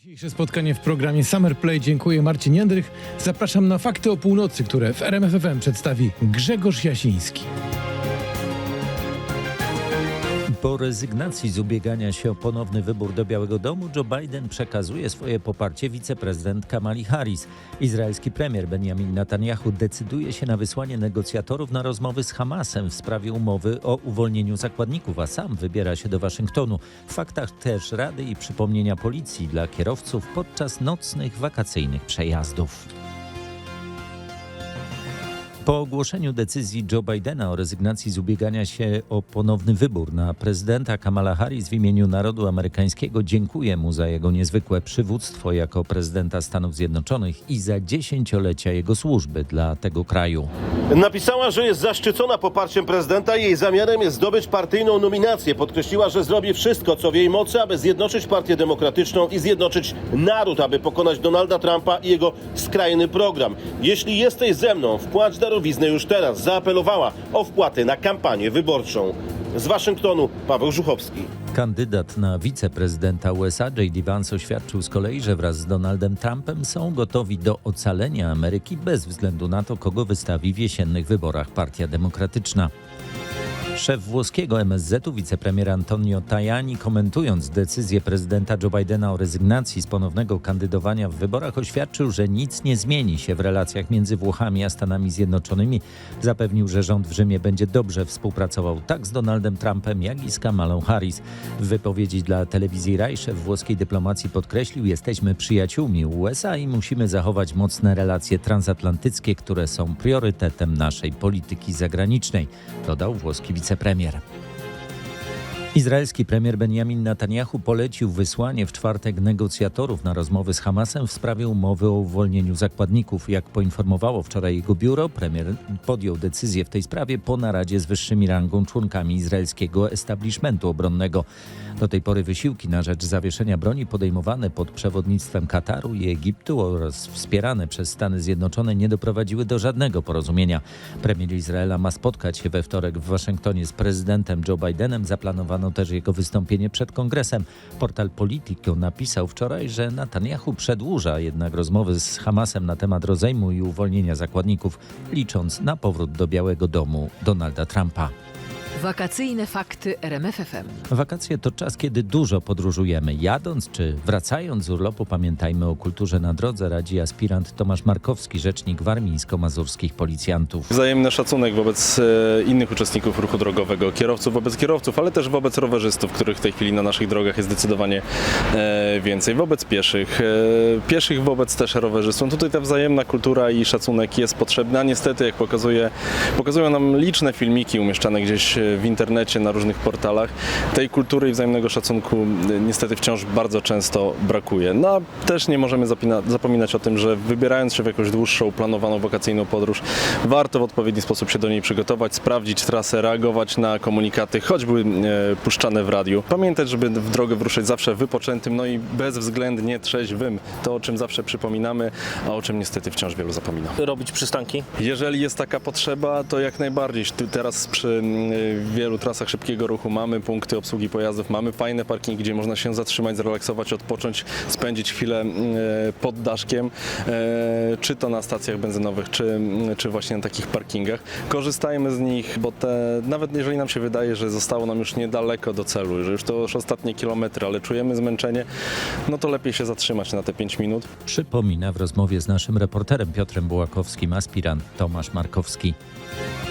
Dzisiejsze spotkanie w programie Summer Play. Dziękuję Marcin Jędrych. Zapraszam na fakty o północy, które w RMFFM przedstawi Grzegorz Jasiński. Po rezygnacji z ubiegania się o ponowny wybór do Białego Domu, Joe Biden przekazuje swoje poparcie wiceprezydent Kamali Harris. Izraelski premier Benjamin Netanyahu decyduje się na wysłanie negocjatorów na rozmowy z Hamasem w sprawie umowy o uwolnieniu zakładników, a sam wybiera się do Waszyngtonu. W faktach też rady i przypomnienia policji dla kierowców podczas nocnych wakacyjnych przejazdów. Po ogłoszeniu decyzji Joe Bidena o rezygnacji z ubiegania się o ponowny wybór na prezydenta Kamala Harris w imieniu narodu amerykańskiego dziękuję mu za jego niezwykłe przywództwo jako prezydenta Stanów Zjednoczonych i za dziesięciolecia jego służby dla tego kraju. Napisała, że jest zaszczycona poparciem prezydenta i jej zamiarem jest zdobyć partyjną nominację. Podkreśliła, że zrobi wszystko, co w jej mocy, aby zjednoczyć Partię Demokratyczną i zjednoczyć naród, aby pokonać Donalda Trumpa i jego skrajny program. Jeśli jesteś ze mną, wpłać darowiznę już teraz. Zaapelowała o wpłaty na kampanię wyborczą. Z Waszyngtonu Paweł Żuchowski. Kandydat na wiceprezydenta USA J.D. Vance oświadczył z kolei, że wraz z Donaldem Trumpem są gotowi do ocalenia Ameryki bez względu na to, kogo wystawi w jesiennych wyborach Partia Demokratyczna. Szef włoskiego MSZ-u, wicepremier Antonio Tajani, komentując decyzję prezydenta Joe Bidena o rezygnacji z ponownego kandydowania w wyborach, oświadczył, że nic nie zmieni się w relacjach między Włochami a Stanami Zjednoczonymi. Zapewnił, że rząd w Rzymie będzie dobrze współpracował tak z Donaldem Trumpem, jak i z Kamalą Harris. W wypowiedzi dla telewizji Rai szef włoskiej dyplomacji podkreślił, jesteśmy przyjaciółmi USA i musimy zachować mocne relacje transatlantyckie, które są priorytetem naszej polityki zagranicznej, dodał włoski wicepremier wicepremier. Izraelski premier Benjamin Netanyahu polecił wysłanie w czwartek negocjatorów na rozmowy z Hamasem w sprawie umowy o uwolnieniu zakładników. Jak poinformowało wczoraj jego biuro, premier podjął decyzję w tej sprawie po naradzie z wyższymi rangą członkami izraelskiego establishmentu obronnego. Do tej pory wysiłki na rzecz zawieszenia broni podejmowane pod przewodnictwem Kataru i Egiptu oraz wspierane przez Stany Zjednoczone nie doprowadziły do żadnego porozumienia. Premier Izraela ma spotkać się we wtorek w Waszyngtonie z prezydentem Joe Bidenem. Zaplanowano też jego wystąpienie przed kongresem. Portal Politico napisał wczoraj, że Netanyahu przedłuża jednak rozmowy z Hamasem na temat rozejmu i uwolnienia zakładników, licząc na powrót do Białego Domu Donalda Trumpa. Wakacyjne fakty RMFFM. Wakacje to czas, kiedy dużo podróżujemy. Jadąc czy wracając z urlopu, pamiętajmy o kulturze na drodze, radzi aspirant Tomasz Markowski, rzecznik warmińsko-mazurskich policjantów. Wzajemny szacunek wobec e, innych uczestników ruchu drogowego, kierowców wobec kierowców, ale też wobec rowerzystów, których w tej chwili na naszych drogach jest zdecydowanie e, więcej, wobec pieszych, e, pieszych wobec też rowerzystów. No Tutaj ta wzajemna kultura i szacunek jest potrzebna. Niestety, jak pokazuje, pokazują nam liczne filmiki umieszczane gdzieś e, w internecie, na różnych portalach, tej kultury i wzajemnego szacunku e, niestety wciąż bardzo często brakuje. No a też nie możemy zapominać o tym, że wybierając się w jakąś dłuższą, planowaną wakacyjną podróż, warto w odpowiedni sposób się do niej przygotować, sprawdzić trasę, reagować na komunikaty, choćby e, puszczane w radiu. Pamiętać, żeby w drogę wyruszyć zawsze wypoczętym, no i bezwzględnie trzeźwym. To, o czym zawsze przypominamy, a o czym niestety wciąż wielu zapomina. robić przystanki. Jeżeli jest taka potrzeba, to jak najbardziej. Teraz przy mm, wielu trasach szybkiego ruchu mamy punkty obsługi pojazdów, mamy fajne parkingi, gdzie można się zatrzymać, zrelaksować, odpocząć, spędzić chwilę mm, pod daszkiem, e, czy to na stacjach benzynowych, czy, mm, czy właśnie na takich parkingach. Korzystajmy z nich, bo te, nawet jeżeli nam się wydaje, że zostało nam już niedaleko do celu, że już to już ostatnie kilometry, ale czujemy zmęczenie, no to lepiej się zatrzymać na te 5 minut. Przypomina w rozmowie z naszym reporterem Piotrem Bułakowskim aspirant Tomasz Markowski.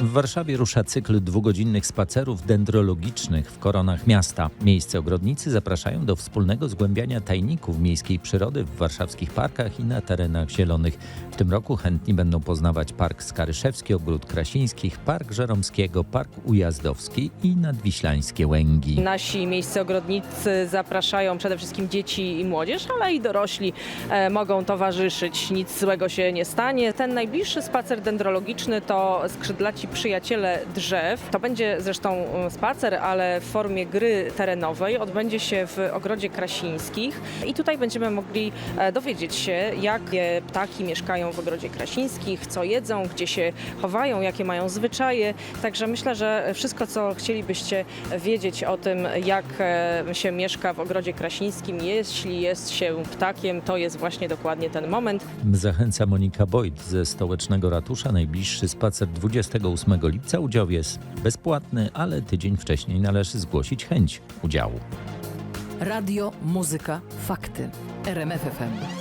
W Warszawie rusza cykl dwugodzinnych spacerów dendrologicznych w koronach miasta. Miejsce ogrodnicy zapraszają do wspólnego zgłębiania tajników miejskiej przyrody w warszawskich parkach i na terenach zielonych. W tym roku chętni będą poznawać Park Skaryszewski, Ogród Krasińskich, Park Żeromskiego, Park Ujazdowski i Nadwiślańskie Łęgi. Nasi miejscy ogrodnicy zapraszają przede wszystkim dzieci i młodzież, ale i dorośli e, mogą towarzyszyć. Nic złego się nie stanie. Ten najbliższy spacer dendrologiczny to skrzydlaci przyjaciele drzew. To będzie zresztą zresztą e, spacer, ale w formie gry terenowej odbędzie się w Ogrodzie Krasińskich i tutaj będziemy mogli e, dowiedzieć się, jakie ptaki mieszkają w Ogrodzie Krasińskich, co jedzą, gdzie się chowają, jakie mają zwyczaje. Także myślę, że wszystko, co chcielibyście wiedzieć o tym, jak e, się mieszka w Ogrodzie Krasińskim, jeśli jest się ptakiem, to jest właśnie dokładnie ten moment. Zachęca Monika Boyd ze Stołecznego Ratusza. Najbliższy spacer 28 lipca. Udział jest bezpłatny, ale tydzień wcześniej należy zgłosić chęć udziału. Radio, muzyka, fakty. RMFFM.